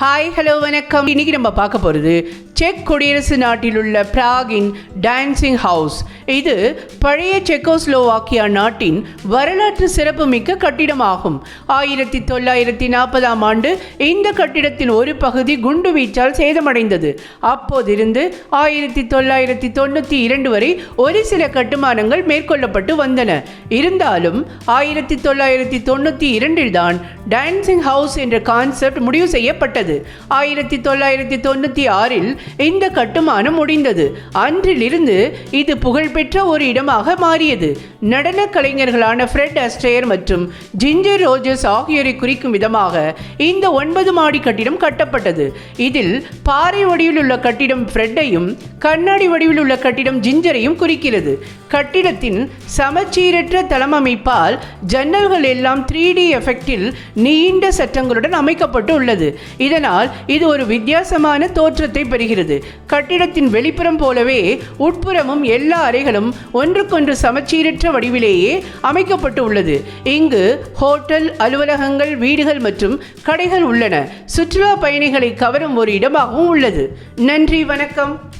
Hi hello வணக்கம். இன்னைக்கு நம்ம பார்க்க போகிறது செக் குடியரசு நாட்டில் உள்ள பிராகின் டான்சிங் ஹவுஸ். இது பழைய செக்கோஸ்லோவாக்கியா நாட்டின் வரலாற்று சிறப்புமிக்க கட்டிடமாகும். ஆயிரத்தி தொள்ளாயிரத்தி நாற்பதாம் ஆண்டு இந்த கட்டிடத்தின் ஒரு பகுதி குண்டு வீச்சால் சேதமடைந்தது. அப்போதிருந்து ஆயிரத்தி தொள்ளாயிரத்தி தொண்ணூற்றி இரண்டு வரை ஒரு சில கட்டுமானங்கள் மேற்கொள்ளப்பட்டு வந்தன. இருந்தாலும் ஆயிரத்தி தொள்ளாயிரத்தி தொண்ணூற்றி இரண்டில் தான் டான்சிங் ஹவுஸ் என்ற கான்செப்ட் முடிவு செய்யப்பட்டது. ஆயிரத்தி தொள்ளாயிரத்தி தொண்ணூற்றி ஆறில் இந்த கட்டுமானம் முடிந்தது. அன்றிலிருந்து இது புகழ்பெற்ற ஒரு இடமாக மாறியது. நடன கலைஞர்களான ஃப்ரெட் அஸ்டேயர் மற்றும் ஜிஞ்சர் ரோஜர்ஸ் ஆகியோரை குறிக்கும் விதமாக இந்த ஒன்பது மாடி கட்டிடம் கட்டப்பட்டது. இதில் பாறை வடிவில் உள்ள கட்டிடம் ஃப்ரெட்டையும் கண்ணாடி வடிவில் உள்ள கட்டிடம் ஜிஞ்சரையும் குறிக்கிறது. கட்டிடத்தின் சமச்சீரற்ற தளமமைப்பால் ஜன்னல்கள் எல்லாம் த்ரீ டி எஃபெக்டில் நீண்ட சட்டங்களுடன் அமைக்கப்பட்டு உள்ளது இதனால் இது ஒரு வித்தியாசமான தோற்றத்தை பெறுகிறது. கட்டிடத்தின் வெளிப்புறம் போலவே உட்புறமும் எல்லா அறைகளும் ஒன்றுக்கொன்று சமச்சீரற்ற வடிவிலேயே அமைக்கப்பட்டு உள்ளது இங்கு ஹோட்டல் அலுவலகங்கள் வீடுகள் மற்றும் கடைகள் உள்ளன. சுற்றுலா பயணிகளை கவரும் ஒரு இடமாகவும் உள்ளது. நன்றி வணக்கம்.